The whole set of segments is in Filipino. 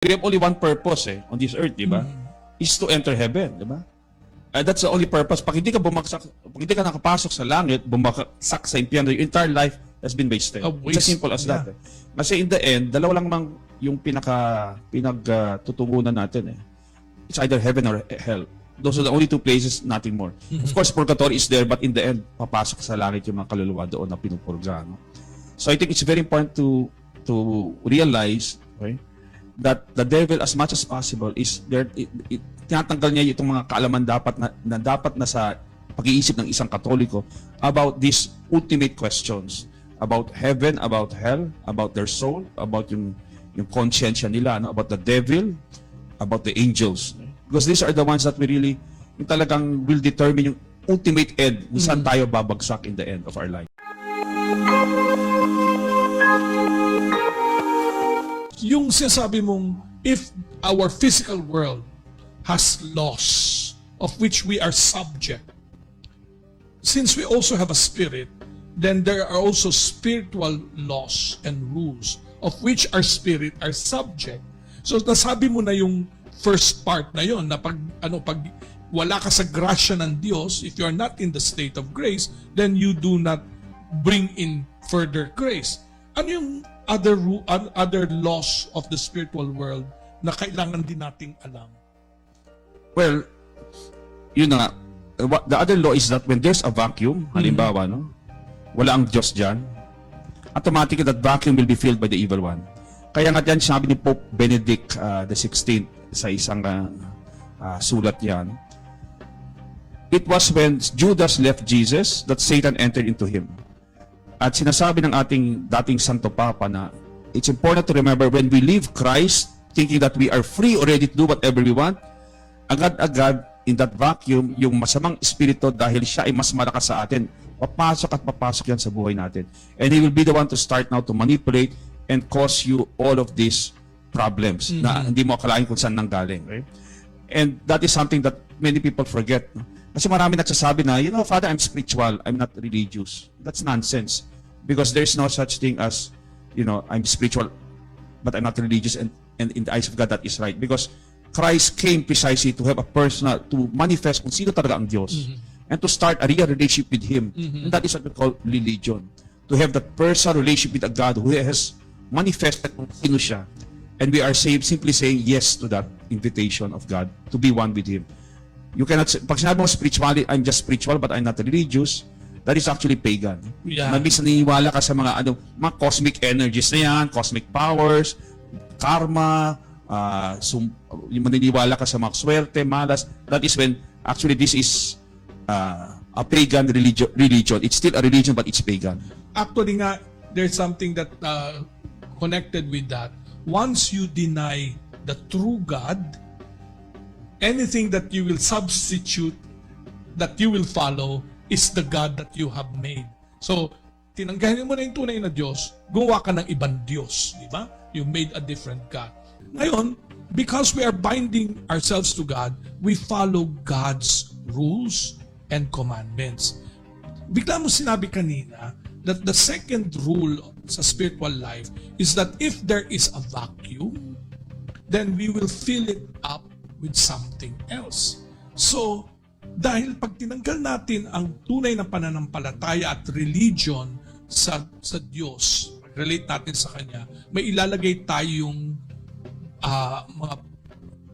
we have only one purpose eh, on this earth, di ba? Is to enter heaven, di ba? And that's the only purpose. Pag hindi ka bumagsak, pag hindi ka nakapasok sa langit, bumagsak sa impyerno, your entire life has been wasted. A It's as waste. simple as that. Yeah. eh. Kasi in the end, dalawa lang mang yung pinaka pinagtutungunan natin eh. It's either heaven or hell. Those are the only two places, nothing more. Of course, purgatory is there, but in the end, papasok sa langit yung mga kaluluwa doon na pinupurga. No? So I think it's very important to to realize okay, that the devil as much as possible is there it, it, tinatanggal niya itong mga kaalaman dapat na, na dapat na sa pag-iisip ng isang katoliko about these ultimate questions about heaven, about hell, about their soul, about yung yung conscience nila, no? about the devil, about the angels. Because these are the ones that we really yung talagang will determine yung ultimate end kung saan tayo babagsak in the end of our life. Yung sinasabi mong, if our physical world has laws of which we are subject, since we also have a spirit, then there are also spiritual laws and rules of which our spirit are subject. So nasabi mo na yung first part na yon na pag ano pag wala ka sa grasya ng Diyos, if you are not in the state of grace, then you do not bring in further grace. Ano yung other other laws of the spiritual world na kailangan din nating alam? Well, yun na nga. What- The other law is that when there's a vacuum, halimbawa, no? Wala ang Diyos dyan, automatically that vacuum will be filled by the evil one. Kaya nga dyan sabi ni Pope Benedict uh, the 16th sa isang uh, uh, sulat yan, It was when Judas left Jesus that Satan entered into him. At sinasabi ng ating dating Santo Papa na it's important to remember when we leave Christ, thinking that we are free already to do whatever we want, agad-agad in that vacuum, yung masamang espiritu dahil siya ay mas malakas sa atin, papasok at papasok yan sa buhay natin. And he will be the one to start now to manipulate and cause you all of these problems na hindi mo akalain kung saan nanggaling. Right? And that is something that many people forget. Kasi marami nagsasabi na, you know, Father, I'm spiritual, I'm not religious. That's nonsense. Because there's no such thing as, you know, I'm spiritual, but I'm not religious. And, and in the eyes of God, that is right. Because Christ came precisely to have a personal, to manifest kung sino talaga ang Diyos. And to start a real relationship with Him. And that is what we call religion. To have that personal relationship with a God who has manifested kung sino siya. And we are saved simply saying yes to that invitation of God to be one with Him. You cannot pag sinabi mo spirituality, I'm just spiritual but I'm not religious, that is actually pagan. Yeah. Minsan naniniwala ka sa mga ano, mga cosmic energies na yan, cosmic powers, karma, uh, sum, yung maniniwala ka sa mga swerte, malas, that is when actually this is uh, a pagan religion, religion. It's still a religion but it's pagan. Actually nga, there's something that uh, connected with that. Once you deny the true God, anything that you will substitute, that you will follow, is the God that you have made. So, tinanggahin mo na yung tunay na Diyos, gumawa ka ng ibang Diyos, di ba? You made a different God. Ngayon, because we are binding ourselves to God, we follow God's rules and commandments bigla mo sinabi kanina that the second rule sa spiritual life is that if there is a vacuum, then we will fill it up with something else. So, dahil pag tinanggal natin ang tunay na pananampalataya at religion sa, sa Diyos, relate natin sa Kanya, may ilalagay tayong ah, mga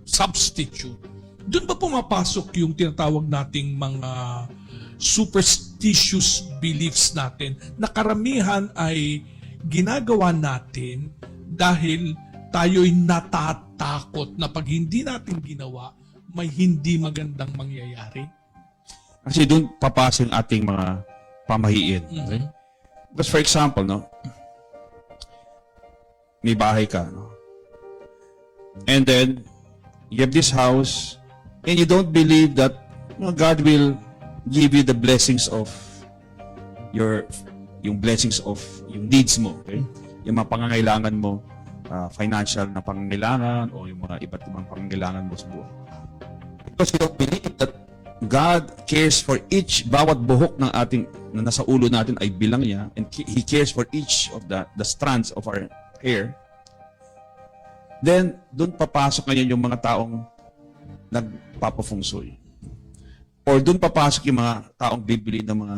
substitute. Doon ba pumapasok yung tinatawag nating mga superstitious beliefs natin na karamihan ay ginagawa natin dahil tayo'y natatakot na pag hindi natin ginawa, may hindi magandang mangyayari. Kasi doon yung ating mga pamahiin. Okay? Because for example, no, may bahay ka, no? And then, you have this house, and you don't believe that you know, God will give you the blessings of your, yung blessings of yung needs mo, okay? Yung mga pangangailangan mo, ah, financial na pangangailangan, o yung mga iba't ibang pangangailangan mo sa buhay. Because you don't believe that God cares for each bawat buhok ng ating na nasa ulo natin ay bilang niya and He cares for each of the the strands of our hair. then doon papasok ngayon yung mga taong nagpapafungsoy. Or doon papasok yung mga taong bibili ng mga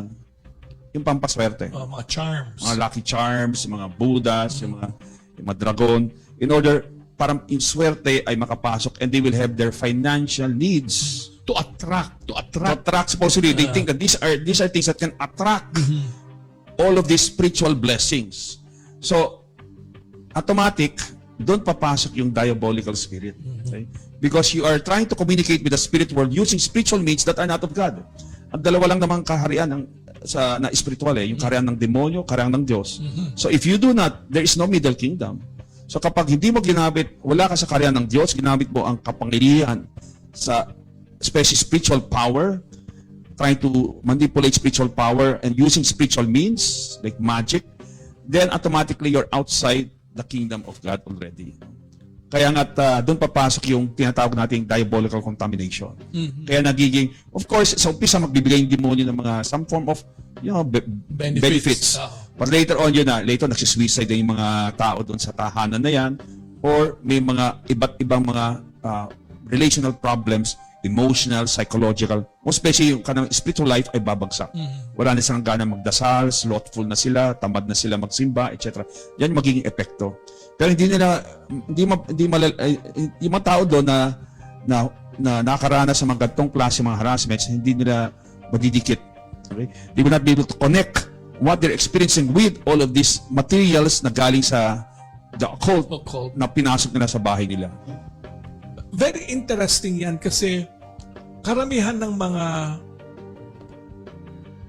yung pampaswerte. Uh, mga charms. Mga lucky charms, mga budas, yung mga, yung mga dragon. In order, para yung swerte ay makapasok and they will have their financial needs. to attract, to To attract. attract, supposedly, they think that these are, these are things that can attract all of these spiritual blessings. So, automatic, doon papasok yung diabolical spirit. Okay? Because you are trying to communicate with the spirit world using spiritual means that are not of God. Ang dalawa lang naman kaharian ng sa na spiritual eh, yung kaharian ng demonyo, kaharian ng Diyos. So if you do not, there is no middle kingdom. So kapag hindi mo ginamit, wala ka sa kaharian ng Diyos, ginamit mo ang kapangyarihan sa especially spiritual power, trying to manipulate spiritual power and using spiritual means like magic, then automatically you're outside the kingdom of God already. Kaya nga uh, doon papasok yung tinatawag nating diabolical contamination. Kaya nagiging, of course, sa umpisa magbibigay yung demonyo ng mga some form of you know, be- Benefits. benefits. But later on yun na, later nagsisuicide na yung mga tao doon sa tahanan na yan or may mga iba't ibang mga uh, relational problems, emotional, psychological, most especially yung kanang spiritual life ay babagsak. Wala na silang gana magdasal, slothful na sila, tamad na sila magsimba, etc. Yan magiging epekto. Pero hindi nila, hindi, ma, hindi malal, yung mga tao doon na, na, na nakaranas sa mga gantong klase mga harassments, hindi nila madidikit. Okay? They will not be able to connect what they're experiencing with all of these materials na galing sa the occult Occult. na pinasok nila sa bahay nila. Very interesting yan kasi karamihan ng mga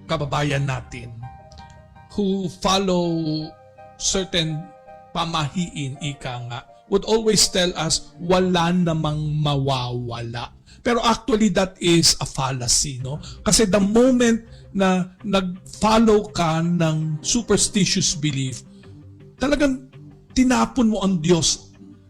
kababayan natin who follow certain pamahiin, ika nga, would always tell us, wala namang mawawala. Pero actually, that is a fallacy, no? Kasi the moment na nag-follow ka ng superstitious belief, talagang tinapon mo ang Diyos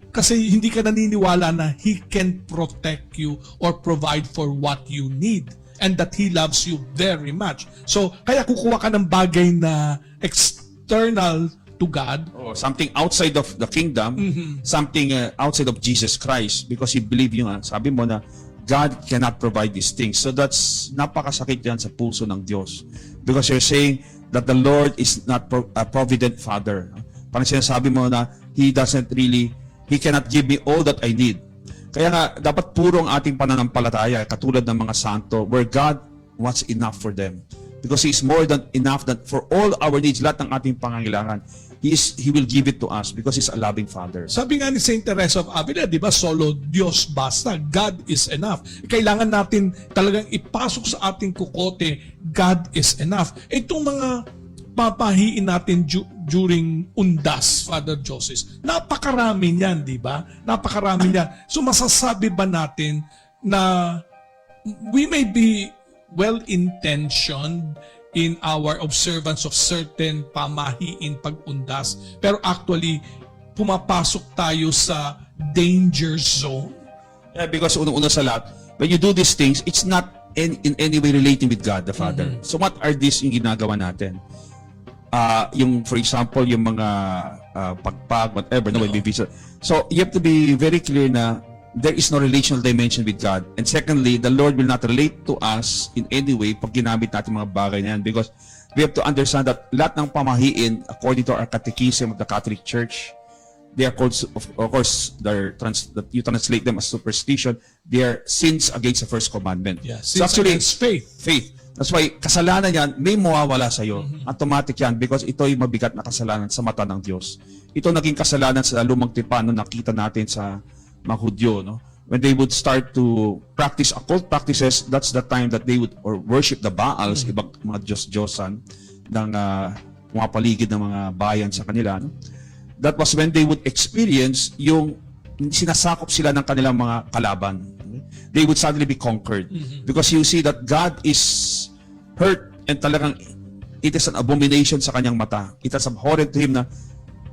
kasi hindi ka naniniwala na He can protect you or provide for what you need and that He loves you very much. So, kaya kukuha ka ng bagay na external to God or something outside of the kingdom, something uh, outside of Jesus Christ because you believe yung uh, sabi mo na God cannot provide these things. So that's napakasakit yan sa puso ng Diyos. Because you're saying that the Lord is not pro- a provident father. Parang sinasabi mo na He doesn't really, He cannot give me all that I need. Kaya nga, dapat puro ang ating pananampalataya, katulad ng mga santo, where God wants enough for them. Because He is more than enough that for all our needs, lahat ng ating pangangailangan, He, is, He will give it to us because He's a loving Father. Sabi nga ni Saint Teresa of Avila, di ba, solo Diyos basta, God is enough. Kailangan natin talagang ipasok sa ating kukote, God is enough. Itong mga papahiin natin du- during undas, Father Joseph, napakarami niyan, di ba? Napakarami niyan. So masasabi ba natin na we may be well-intentioned in our observance of certain pamahiin pag-undas, pero actually, pumapasok tayo sa danger zone. Yeah, because unang-una sa lahat, when you do these things, it's not in, in any way relating with God the Father. So what are these yung ginagawa natin? Ah, yung for example, yung mga ah, pagpag, whatever, no, visit. So you have to be very clear na there is no relational dimension with God. And secondly, the Lord will not relate to us in any way pag ginamit natin mga bagay na yan because we have to understand that lahat ng pamahiin according to our catechism of the Catholic Church, they are called, of, of course, they're trans, that you translate them as superstition. They are sins against the first commandment. Yeah, so actually, against faith. faith. That's why kasalanan yan, may mawawala sa iyo. Automatic yan because ito ay mabigat na kasalanan sa mata ng Diyos. Ito naging kasalanan sa lumang tipan no nakita natin sa mga Hudyo, no? When they would start to practice occult practices, that's the time that they would or worship the Baals, ibang mga Diyos-Diyosan ng uh, mga paligid ng mga bayan sa kanila, no? That was when they would experience yung sinasakop sila ng kanilang mga kalaban. They would suddenly be conquered. Because you see that God is hurt and talagang it is an abomination sa kanyang mata. It is abhorrent to him na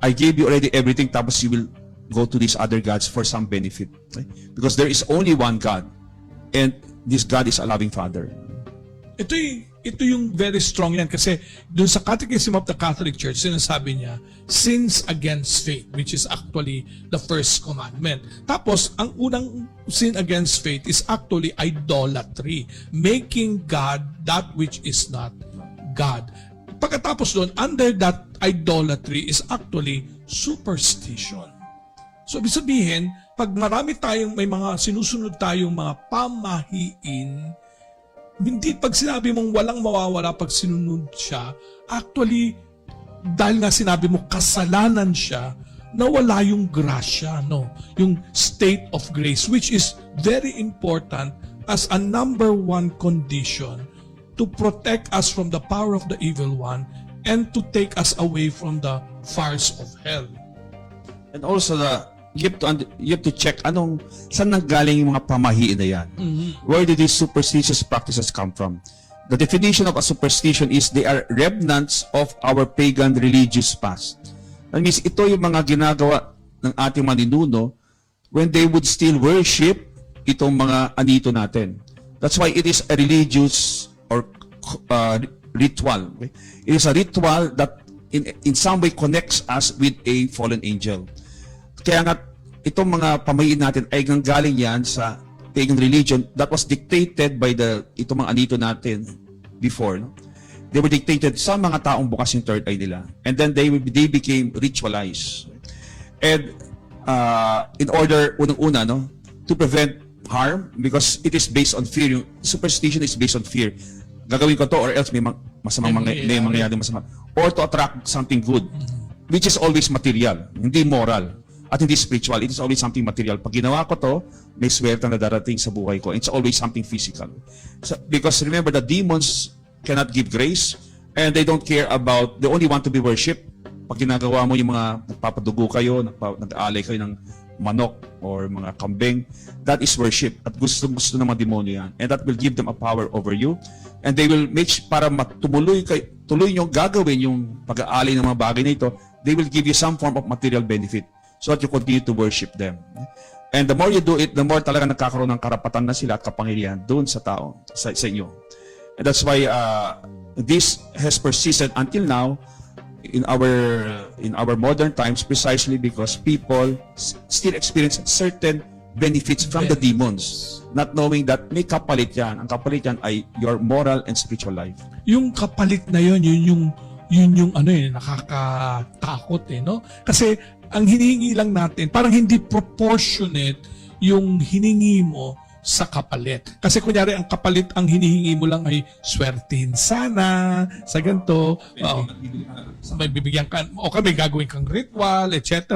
I gave you already everything tapos you will go to these other gods for some benefit. Okay? Because there is only one God and this God is a loving Father. Ito'y ito yung very strong yan kasi dun sa Catechism of the Catholic Church, sinasabi niya, sins against faith, which is actually the first commandment. Tapos, ang unang sin against faith is actually idolatry, making God that which is not God. Pagkatapos doon, under that idolatry is actually superstition. So, ibig sabihin, pag marami tayong, may mga sinusunod tayong mga pamahiin, hindi pag sinabi mong walang mawawala pag sinunod siya, actually, dahil nga sinabi mo kasalanan siya, nawala yung grasya, no? Yung state of grace, which is very important as a number one condition to protect us from the power of the evil one and to take us away from the fires of hell. And also the you have to you have to check anong saan nanggaling yung mga pamahiin na yan. Where did these superstitious practices come from? The definition of a superstition is they are remnants of our pagan religious past. That means ito yung mga ginagawa ng ating maninuno when they would still worship itong mga anito natin. That's why it is a religious or uh, ritual. It is a ritual that in, in some way connects us with a fallen angel. Kaya nga, itong mga pamahiin natin ay galing yan sa pagan religion that was dictated by the itong mga anito natin before. No? They were dictated sa mga taong bukas yung third eye nila. And then they they became ritualized. And uh, in order, unang-una, no, to prevent harm, because it is based on fear. Yung superstition is based on fear. Gagawin ko to or else may ma- masamang May mga, may mangyayari masama. Or to attract something good, which is always material, hindi moral. At hindi spiritual, it is always something material. Pag ginawa ko to, may swerte na darating sa buhay ko. It's always something physical. So, because remember, the demons cannot give grace and they don't care about, they only want to be worshipped. Pag ginagawa mo yung mga nagpapadugo kayo, nag-aalay kayo ng manok or mga kambing, that is worship. At gusto-gusto ng mga demonyo yan. And that will give them a power over you. And they will make para matumuloy kay tuloy nyo gagawin yung pag-aalay ng mga bagay na ito, they will give you some form of material benefit so that you continue to worship them. And the more you do it, the more talaga nagkakaroon ng karapatan na sila at kapangyarihan doon sa tao, sa, sa inyo. And that's why uh, this has persisted until now in our in our modern times precisely because people still experience certain benefits from the demons not knowing that may kapalit yan ang kapalit yan ay your moral and spiritual life yung kapalit na yun, yun yung yun yung ano eh, nakakatakot eh, no? Kasi ang hinihingi lang natin, parang hindi proportionate yung hiningi mo sa kapalit. Kasi kunyari, ang kapalit, ang hinihingi mo lang ay swertihin sana sa ganito. Oo. may bibigyan ka, o may gagawin kang ritual, etc.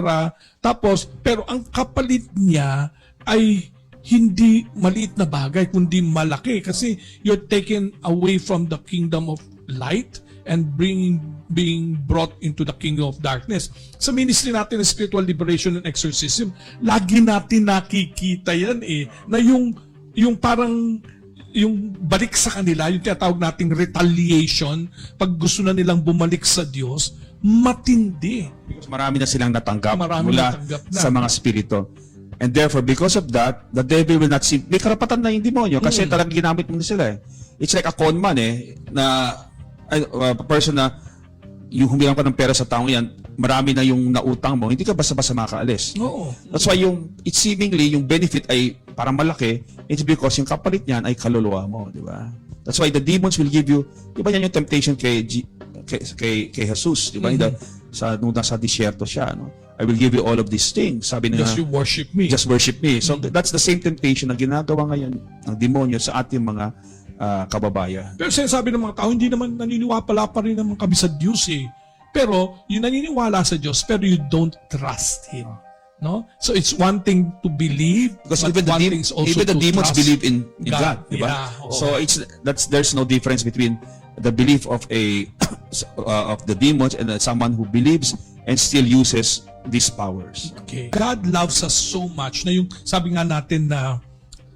Tapos, pero ang kapalit niya ay hindi maliit na bagay, kundi malaki. Kasi you're taken away from the kingdom of light and bringing being brought into the kingdom of darkness. Sa ministry natin ng spiritual liberation and exorcism, lagi natin nakikita yan eh, na yung, yung parang yung balik sa kanila, yung tinatawag nating retaliation, pag gusto na nilang bumalik sa Diyos, matindi. because marami na silang natanggap Marami mula natanggap na. sa mga spirito and therefore because of that the devil will not see may karapatan na yung demonyo kasi Hmm. talagang ginamit mo na sila eh it's like a con man eh na ay, uh, person na yung humiram ka ng pera sa taong yan marami na yung nautang mo hindi ka basta-basta makaalis Oo. That's why yung it seemingly yung benefit ay parang malaki, it's because yung kapalit niyan ay kaluluwa mo, di ba? That's why the demons will give you, di ba yan yung temptation kay G- kay, kay, kay Jesus, di ba? Mm-hmm. The- Sa nung nasa disyerto siya, no? I will give you all of these things. Sabi niya, Just you worship me. just worship me. So Mm-hmm. that's the same temptation na ginagawa ngayon ng demonyo sa ating mga ah, kababayan. Pero sinasabi ng mga tao, hindi naman naniniwala pa rin naman kami sa Diyos eh. Pero, yung naniniwala sa Diyos, pero you don't trust Him. No? So, it's one thing to believe, Because but even the, one dem- thing is also even the to demons trust believe in, in God, God. di ba? Yeah, oo. So it's that's there's no difference between the belief of a uh, of the demons and uh, someone who believes and still uses these powers. Okay. God loves us so much na yung sabi nga natin na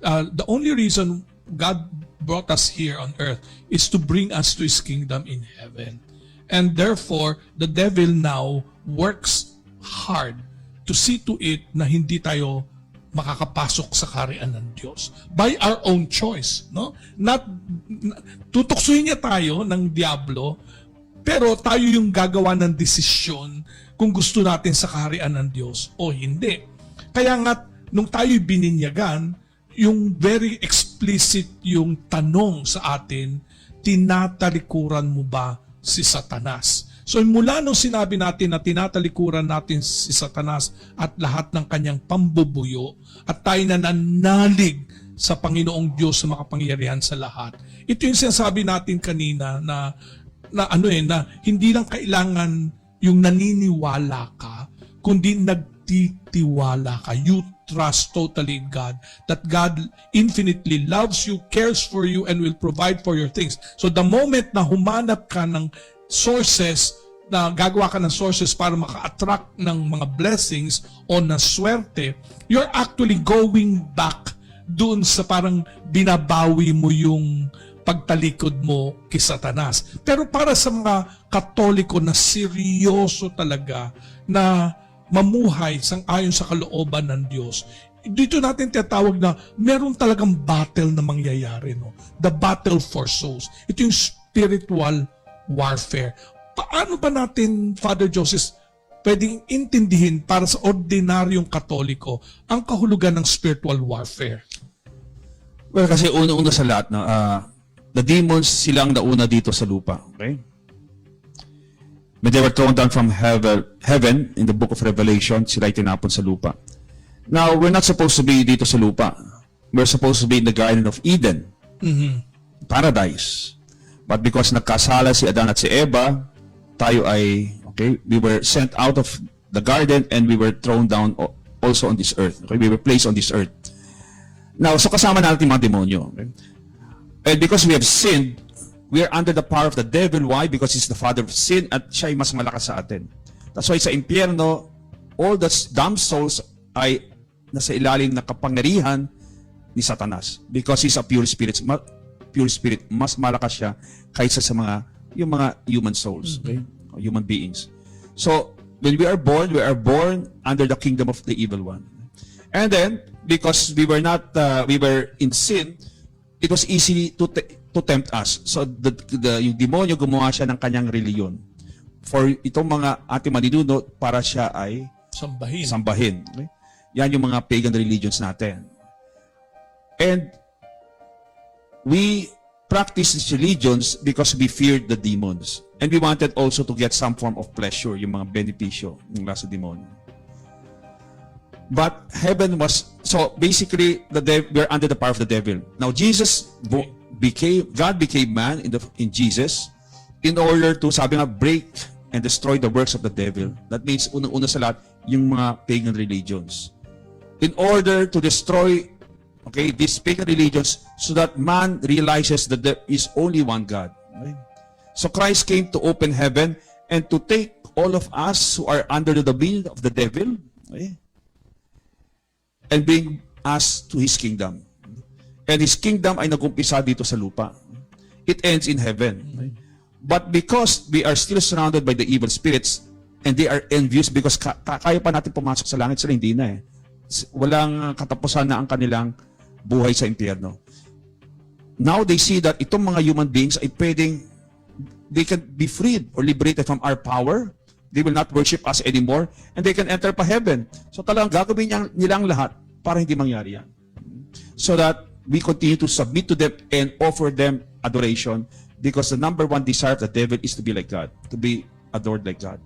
uh, the only reason God brought us here on earth is to bring us to His kingdom in heaven. And therefore, the devil now works hard to see to it na hindi tayo makakapasok sa kaharian ng Diyos. By our own choice no? Not n- tutuksohin niya tayo ng diablo pero tayo yung gagawa ng desisyon kung gusto natin sa kaharian ng Diyos o hindi. Kaya nga nung tayo bininyagan yung very explicit yung tanong sa atin tinatalikuran mo ba si Satanas So mula nung sinabi natin na tinatalikuran natin si Satanas at lahat ng kanyang pambubuyo at tayo na nanalig sa Panginoong Diyos na makapangyarihan sa lahat. Ito yung sinasabi natin kanina na na ano eh na hindi lang kailangan yung naniniwala ka kundi nagtitiwala ka. You trust totally in God that God infinitely loves you, cares for you and will provide for your things. So the moment na humanap ka ng sources na gagawa ka ng sources para maka-attract ng mga blessings o na swerte, you're actually going back doon sa parang binabawi mo yung pagtalikod mo kay Satanas. Pero para sa mga katoliko na seryoso talaga na mamuhay sang ayon sa kalooban ng Diyos, dito natin tinatawag na meron talagang battle na mangyayari. No? The battle for souls. Ito yung spiritual warfare. Paano ba natin, Father Joseph, pwedeng intindihin para sa ordinaryong katoliko ang kahulugan ng spiritual warfare? Well, kasi una-una sa lahat, no, ah, the demons silang nauna dito sa lupa. Okay? When they were thrown down from heaven, in the book of Revelation, sila ay tinapon sa lupa. Now, we're not supposed to be dito sa lupa. We're supposed to be in the Garden of Eden. Paradise. But because nagkasala si Adan at si Eva, tayo ay, okay, we were sent out of the garden and we were thrown down also on this earth. Okay, we were placed on this earth. Now, so kasama natin mga demonyo. Okay? And because we have sinned, we are under the power of the devil. Why? Because he's the father of sin at siya ay mas malakas sa atin. That's why sa impyerno, all the damn souls ay nasa ilalim ng kapangyarihan ni Satanas. Because he's a pure spirit. Ma- pure spirit. Mas malakas siya kaysa sa mga yung mga human souls. Okay? Or Human beings. So, when we are born, we are born under the kingdom of the evil one. And then, because we were not, uh, we were in sin, it was easy to te- to tempt us. So, the, the, yung demonyo gumawa siya ng kanyang reliyon. For itong mga ating maninuno, para siya ay Sambahin. sambahin. Okay? Yan yung mga pagan religions natin. And we practice these religions because we feared the demons. And we wanted also to get some form of pleasure, yung mga benepisyo ng sa demonyo. But heaven was so basically the dev, we're under the power of the devil. Now Jesus bo- became God became man in the in Jesus in order to sabi nga break and destroy the works of the devil. That means unang-una sa lahat yung mga pagan religions. In order to destroy okay these pagan religions so that man realizes that there is only one God. Okay? So Christ came to open heaven and to take all of us who are under the dominion of the devil okay? and bring us to His kingdom. And His kingdom ay nagumpisa dito sa lupa. It ends in heaven. But because we are still surrounded by the evil spirits and they are envious because ka- ka- kaya pa natin pumasok sa langit, sila hindi na eh. Walang katapusan na ang kanilang buhay sa impyerno. Now they see that itong mga human beings ay pwedeng they can be freed or liberated from our power. They will not worship us anymore and they can enter pa heaven. So talagang gagawin niya, nilang lahat para hindi mangyari yan. So that we continue to submit to them and offer them adoration because the number one desire of the devil is to be like God, to be adored like God.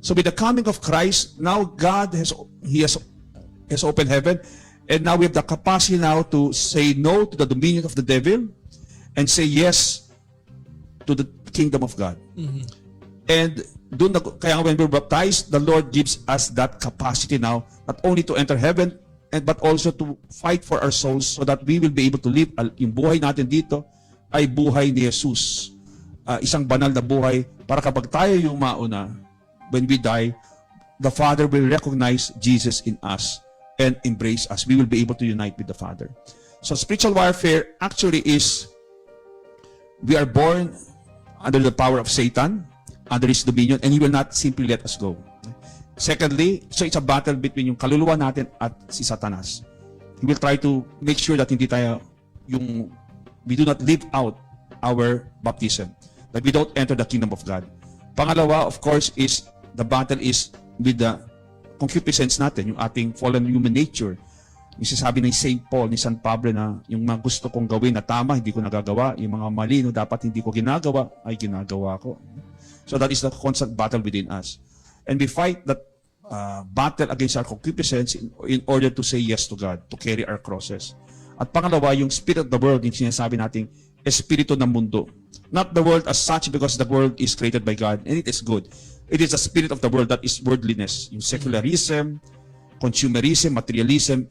So with the coming of Christ, now God has He has has opened heaven, and now we have the capacity now to say no to the dominion of the devil, and say yes to the kingdom of God. And doon na, kaya when we're baptized, the Lord gives us that capacity now, not only to enter heaven, and but also to fight for our souls so that we will be able to live, yung buhay natin dito ay buhay ni Jesus. Ah, isang banal na buhay para kapag tayo yung mauna, when we die, the Father will recognize Jesus in us and embrace us. We will be able to unite with the Father. So spiritual warfare actually is we are born under the power of Satan, under his dominion, and he will not simply let us go. Secondly, so it's a battle between yung kaluluwa natin at si Satanas. He will try to make sure that hindi tayo yung we do not live out our baptism. That we don't enter the kingdom of God. Pangalawa, of course, is the battle is with the concupiscence natin, yung ating fallen human nature. Yung sinasabi ni St. Paul, ni San Pablo na yung mga gusto kong gawin na tama, hindi ko nagagawa. Yung mga mali no dapat hindi ko ginagawa, ay ginagawa ko. So that is the constant battle within us. And we fight that uh, battle against our concupiscence in, in order to say yes to God, to carry our crosses. At pangalawa, yung spirit of the world, yung sinasabi nating espiritu ng mundo. Not the world as such because the world is created by God and it is good. It is the spirit of the world that is worldliness. Yung secularism, consumerism, materialism,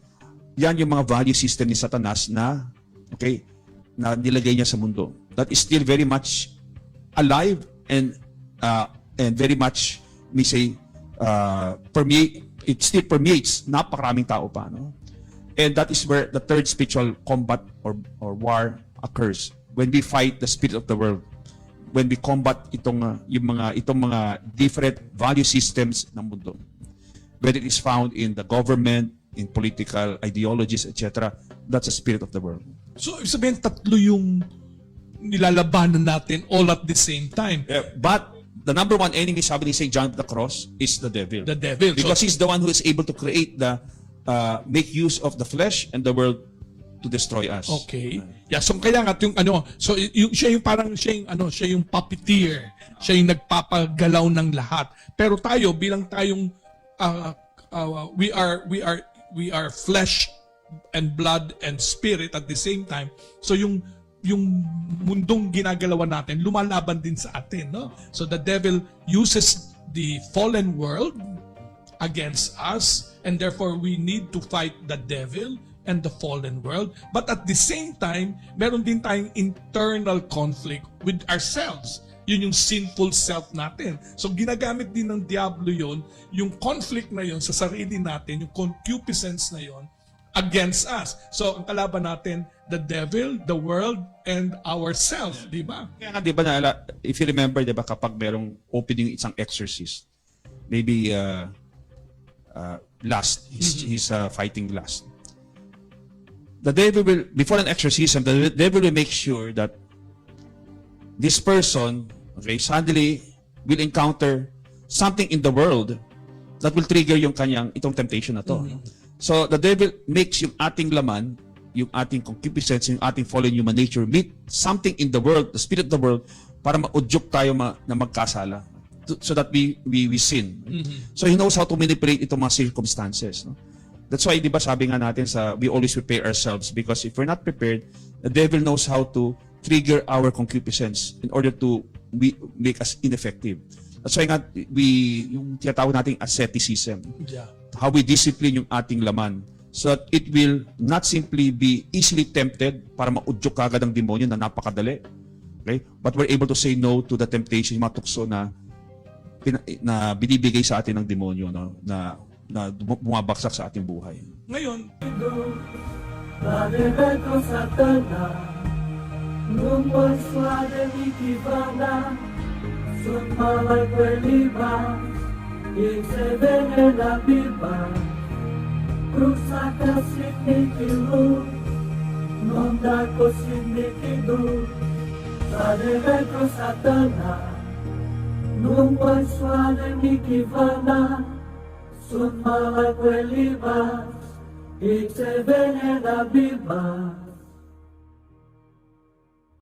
yan yung mga value system ni Satanas na, okay, na nilagay niya sa mundo. That is still very much alive and uh, and very much, may say, uh, permeate, it still permeates napakaraming tao pa. No? And that is where the third spiritual combat or, or war occurs. When we fight the spirit of the world. When we combat itong, uh, yung mga, itong mga different value systems ng mundo. Whether it is found in the government, in political ideologies, etc. That's the spirit of the world. So, ibig sabihin, tatlo yung nilalabanan natin all at the same time. But the number one enemy, sabi ni St. John of the Cross, is the devil. The devil. Because so, he's the one who is able to create the, uh, make use of the flesh and the world to destroy us. Okay. Yeah, so kaya nga yung ano, so yung siya yung parang siya yung ano, siya yung puppeteer. Siya yung nagpapagalaw ng lahat. Pero tayo bilang tayong uh, uh, we are we are we are flesh and blood and spirit at the same time. So yung yung mundong ginagalawan natin lumalaban din sa atin, no? So the devil uses the fallen world against us and therefore we need to fight the devil and the fallen world. But at the same time meron din tayong internal conflict with ourselves. Yun yung sinful self natin. So ginagamit din ng diablo yon yung conflict na yon sa sarili natin yung concupiscence na yon against us so ang kalaban natin the devil the world and ourself di ba Kaya nga, di ba, naala, if you remember, di ba, kapag merong opening isang exorcist, maybe uh, uh, lust, he's, he's uh, fighting lust. The devil will, before an exorcism, the devil will make sure that this person, okay, suddenly will encounter something in the world that will trigger yung kanyang itong temptation na to. So the devil makes yung ating laman, yung ating concupiscence, yung ating fallen human nature meet something in the world, the spirit of the world, para maudyok tayo ma, na magkasala To- so that we we, we sin. So he knows how to manipulate itong mga circumstances. No? That's why, di ba, sabi nga natin sa we always prepare ourselves because if we're not prepared, the devil knows how to trigger our concupiscence in order to we, make us ineffective. That's why nga, we, yung tinatawag nating asceticism yeah how we discipline yung ating laman so that it will not simply be easily tempted para maudyok kagad ang demonyo na napakadali. Okay? But we're able to say no to the temptation, yung mga tukso na, na binibigay sa atin ng demonyo no? na, na bumabaksak sa ating buhay. ngayon Maledetto Satana, non puoi suare di chi vana, sumabay palibang In seven and a bibang Krusaka sinikilu Nondako sinikidu Sareve krusatana Numpay suane mikivana Sumabay palibang In seven and a bibang